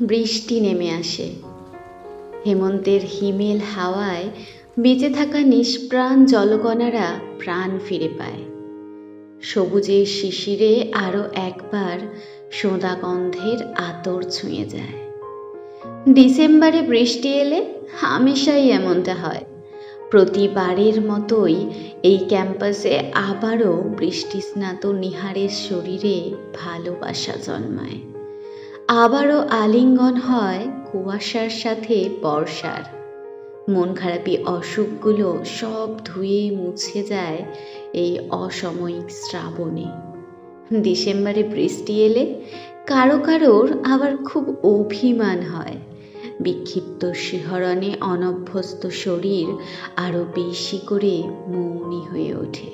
বৃষ্টি নেমে আসে। হেমন্তের হিমেল হাওয়ায় বেঁচে থাকা নিষ্প্রাণ জলকণারা প্রাণ ফিরে পায়। সবুজের শিশিরে আরও একবার সোঁদা গন্ধের আতর ছুঁয়ে যায়। ডিসেম্বরে বৃষ্টি এলে হামেশাই এমনটা হয়। প্রতিবারের মতোই এই ক্যাম্পাসে আবারও বৃষ্টিস্নাত নিহারের শরীরে ভালোবাসা জন্মায়। আবারও আলিঙ্গন হয় কুয়াশার সাথে বর্ষার। মন খারাপি অসুখগুলো সব ধুয়ে মুছে যায় এই অসাময়িক শ্রাবণে। ডিসেম্বরে বৃষ্টি এলে কারও কারোর আবার খুব অভিমান হয়। বিক্ষিপ্ত শিহরণে অনভ্যস্ত শরীর আরও বেশি করে মৌনী হয়ে ওঠে।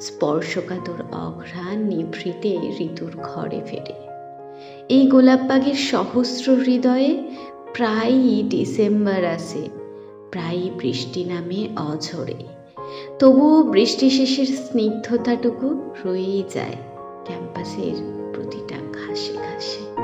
স্পর্শকাতর অঘ্রাণ নিভৃতে ঋতুর ঘরে ফেরে। এই গোলাপ গোলাপবাগের সহস্র হৃদয়ে প্রায়ই ডিসেম্বর আসে, প্রায়ই বৃষ্টি নামে অঝরে। তবুও বৃষ্টি শেষের স্নিগ্ধতাটুকু রয়েই যায় ক্যাম্পাসের প্রতিটা ঘাসে ঘাসে।